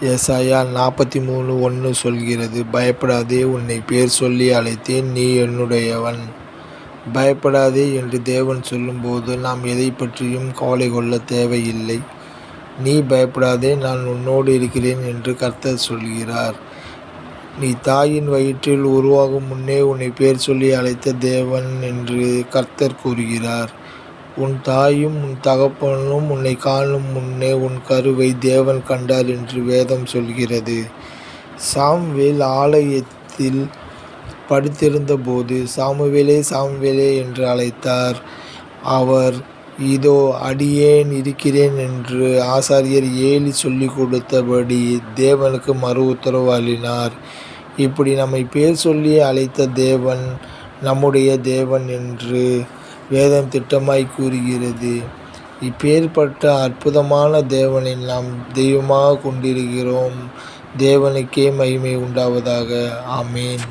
ஏசாயா நாற்பத்தி மூணு ஒன்று சொல்கிறது பயப்படாதே உன்னை பேர் சொல்லி அழைத்தேன் நீ என்னுடையவன். பயப்படாதே என்று தேவன் சொல்லும்போது நாம் எதை பற்றியும் கவலை கொள்ள தேவையில்லை. நீ பயப்படாதே நான் உன்னோடு இருக்கிறேன் என்று கர்த்தர் சொல்கிறார். நீ தாயின் வயிற்றில் உருவாகும் முன்னே உன்னை பேர் சொல்லி அழைத்த தேவன் என்று கர்த்தர் கூறுகிறார். உன் தாயும் உன் தகப்பனும் உன்னை காணும் முன்னே உன் கருவை தேவன் கண்டார் என்று வேதம் சொல்கிறது. சாம்வேல் ஆலயத்தில் படுத்திருந்தபோது சாமுவேலே சாமுவேலே என்று அழைத்தார். அவர் இதோ அடியேன் இருக்கிறேன் என்று ஆசாரியர் ஏலி சொல்லிக் கொடுத்தபடி தேவனுக்கு மறு உத்தரவு அளினார். இப்படி நம்மை பேர் சொல்லி அழைத்த தேவன் நம்முடைய தேவன் என்று வேதம் திட்டமாய் கூறுகிறது. இப்பேற்பட்ட அற்புதமான தேவனை நாம் தெய்வமாக கொண்டிருக்கிறோம். தேவனுக்கே மகிமை உண்டாவதாக. ஆமேன்.